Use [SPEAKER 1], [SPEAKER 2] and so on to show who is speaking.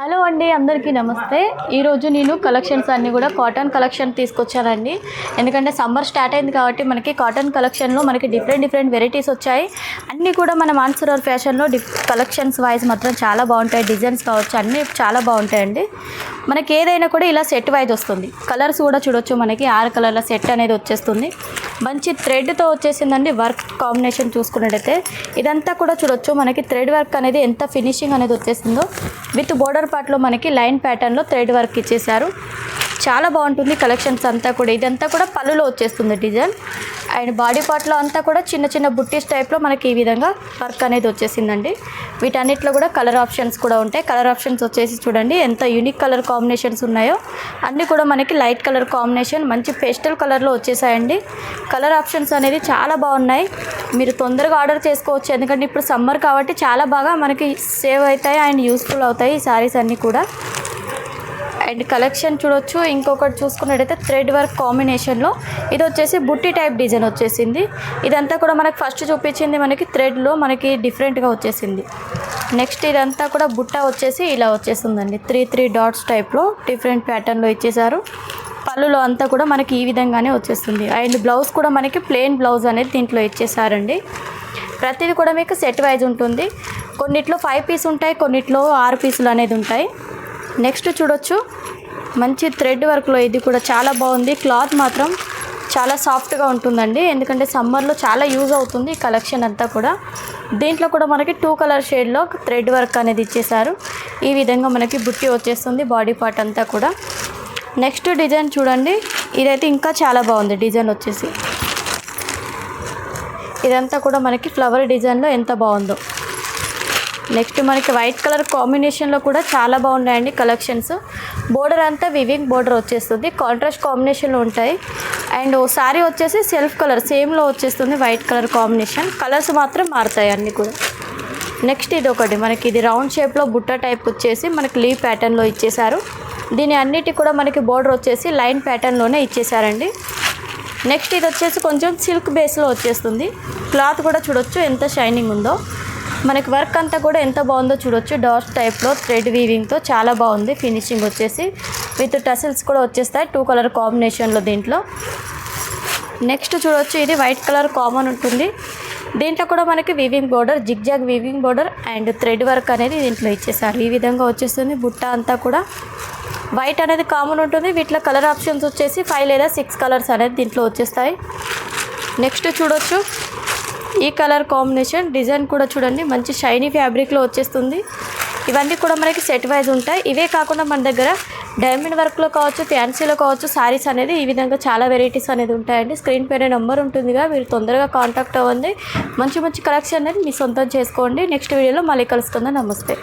[SPEAKER 1] Hello అండి అందరికీ నమస్తే. ఈరోజు నేను కలెక్షన్స్ అన్నీ కూడా కాటన్ కలెక్షన్ తీసుకొచ్చానండి. ఎందుకంటే సమ్మర్ స్టార్ట్ అయింది కాబట్టి మనకి కాటన్ కలెక్షన్లో మనకి డిఫరెంట్ డిఫరెంట్ వెరైటీస్ వచ్చాయి. అన్నీ కూడా మన మాన్సరర్ ఫ్యాషన్లో డిఫ్ కలెక్షన్స్ వైజ్ మాత్రం చాలా బాగుంటాయి. డిజైన్స్ కావచ్చు అన్నీ చాలా బాగుంటాయండి. మనకి ఏదైనా కూడా ఇలా సెట్ వైజ్ వస్తుంది. కలర్స్ కూడా చూడొచ్చు మనకి. ఆరు కలర్ల సెట్ అనేది వచ్చేస్తుంది. మంచి థ్రెడ్తో వచ్చేసిందండి వర్క్ కాంబినేషన్ చూసుకున్నట్టయితే. ఇదంతా కూడా చూడొచ్చు మనకి థ్రెడ్ వర్క్ అనేది ఎంత ఫినిషింగ్ అనేది వచ్చేసిందో. విత్ బోర్డర్ పార్ట్లో మనకి లైన్ ప్యాటర్న్లో థ్రెడ్ వర్క్ ఇచ్చేసారు చాలా బాగుంటుంది కలెక్షన్స్ అంతా కూడా. ఇదంతా కూడా పళ్ళులో వచ్చేస్తుంది డిజైన్ అండ్ బాడీ పార్ట్లో అంతా కూడా చిన్న చిన్న బుట్టీస్ టైప్లో మనకి ఈ విధంగా వర్క్ అనేది వచ్చేసిందండి. వీటన్నిటిలో కూడా కలర్ ఆప్షన్స్ కూడా ఉంటాయి. కలర్ ఆప్షన్స్ వచ్చేసి చూడండి ఎంత యూనిక్ కలర్ కాంబినేషన్స్ ఉన్నాయో. అన్నీ కూడా మనకి లైట్ కలర్ కాంబినేషన్ మంచి పేస్టల్ కలర్లో వచ్చేసాయండి. కలర్ ఆప్షన్స్ అనేది చాలా బాగున్నాయి. మీరు తొందరగా ఆర్డర్ చేసుకోవచ్చు. ఎందుకంటే ఇప్పుడు సమ్మర్ కాబట్టి చాలా బాగా మనకి సేవ్ అవుతాయి అండ్ యూస్ఫుల్ అవుతాయి ఈ సారీస్ అన్నీ కూడా. అండ్ కలెక్షన్ చూడొచ్చు. ఇంకొకటి చూసుకున్నట్టయితే థ్రెడ్ వర్క్ కాంబినేషన్లో ఇది వచ్చేసి బుట్టి టైప్ డిజైన్ వచ్చేసింది. ఇదంతా కూడా మనకు ఫస్ట్ చూపించింది మనకి థ్రెడ్లో మనకి డిఫరెంట్గా వచ్చేసింది. నెక్స్ట్ ఇదంతా కూడా బుట్ట వచ్చేసి ఇలా వచ్చేసిందండి. త్రీ త్రీ డాట్స్ టైప్లో డిఫరెంట్ ప్యాటర్న్లో ఇచ్చేసారు పళ్ళులో అంతా కూడా మనకి ఈ విధంగానే వచ్చేస్తుంది అండ్ బ్లౌజ్ కూడా మనకి ప్లెయిన్ బ్లౌజ్ అనేది దీంట్లో ఇచ్చేసారండి ప్రతిదీ కూడా మీకు సెట్ వైజ్ ఉంటుంది. కొన్నిట్లో ఫైవ్ పీస్ ఉంటాయి కొన్నిట్లో ఆరు పీసులు అనేది ఉంటాయి. నెక్స్ట్ చూడొచ్చు. మంచి థ్రెడ్ వర్క్లో ఇది కూడా చాలా బాగుంది. క్లాత్ మాత్రం చాలా సాఫ్ట్గా ఉంటుందండి. ఎందుకంటే సమ్మర్లో చాలా యూజ్ అవుతుంది ఈ కలెక్షన్ అంతా కూడా. దీంట్లో కూడా మనకి టూ కలర్ షేడ్లో థ్రెడ్ వర్క్ అనేది ఇచ్చేసారు ఈ విధంగా మనకి బుట్టి వచ్చేస్తుంది బాడీ పార్ట్ అంతా కూడా. నెక్స్ట్ డిజైన్ చూడండి. ఇదైతే ఇంకా చాలా బాగుంది డిజైన్ వచ్చేసి. ఇదంతా కూడా మనకి ఫ్లవర్ డిజైన్లో ఎంత బాగుందో. నెక్స్ట్ మనకి వైట్ కలర్ కాంబినేషన్లో కూడా చాలా బాగున్నాయండి కలెక్షన్స్. బోర్డర్ అంతా వివింగ్ బోర్డర్ వచ్చేస్తుంది. కాంట్రాస్ట్ కాంబినేషన్లో ఉంటాయి. అండ్ ఓ శారీ వచ్చేసి సెల్ఫ్ కలర్ సేమ్లో వచ్చేస్తుంది వైట్ కలర్ కాంబినేషన్ కలర్స్ మాత్రం మారుతాయి అన్నీ కూడా. నెక్స్ట్ ఇది ఒకటి. మనకి ఇది రౌండ్ షేప్లో బుట్ట టైప్ వచ్చేసి మనకి లీవ్ ప్యాటర్న్లో ఇచ్చేసారు దీని అన్నిటి కూడా మనకి బోర్డర్ వచ్చేసి లైన్ ప్యాటర్న్లోనే ఇచ్చేసారండి నెక్స్ట్ ఇది వచ్చేసి కొంచెం సిల్క్ బేస్లో వచ్చేస్తుంది. క్లాత్ కూడా చూడొచ్చు ఎంత షైనింగ్ ఉందో. మనకి వర్క్ అంతా కూడా ఎంత బాగుందో చూడొచ్చు. డార్క్ టైప్లో థ్రెడ్ వీవింగ్తో చాలా బాగుంది. ఫినిషింగ్ వచ్చేసి విత్ టసిల్స్ కూడా వచ్చేస్తాయి. టూ కలర్ కాంబినేషన్లో దీంట్లో. నెక్స్ట్ చూడొచ్చు ఇది వైట్ కలర్ కామన్ ఉంటుంది. దీంట్లో కూడా మనకి weaving border zigzag weaving border and thread work అనేది దీంట్లో ఇచ్చేసారు. ఈ విధంగా వచ్చేస్తుంది. బుట్ట అంతా కూడా వైట్ అనేది కామన్ ఉంటుంది. వీటిలో కలర్ ఆప్షన్స్ వచ్చేసి ఫైవ్ లేదా సిక్స్ కలర్స్ అనేది దీంట్లో వచ్చేస్తాయి. నెక్స్ట్ చూడొచ్చు. ఈ కలర్ కాంబినేషన్ డిజైన్ కూడా చూడండి మంచి షైనీ ఫ్యాబ్రిక్లో వచ్చేస్తుంది. ఇవన్నీ కూడా మనకి సెట్ వైజ్ ఉంటాయి. ఇవే కాకుండా మన దగ్గర డైమండ్ వర్క్లో కావచ్చు ఫ్యాన్సీలో కావచ్చు సారీస్ అనేది ఈ విధంగా చాలా వెరైటీస్ అనేది ఉంటాయండి. స్క్రీన్ పైన నెంబర్ ఉంటుందిగా మీరు తొందరగా కాంటాక్ట్ అవ్వండి. మంచి మంచి కలెక్షన్ అనేది మీ సొంతం చేసుకోండి. నెక్స్ట్ వీడియోలో మళ్ళీ కలుసుకుందాం. నమస్తే.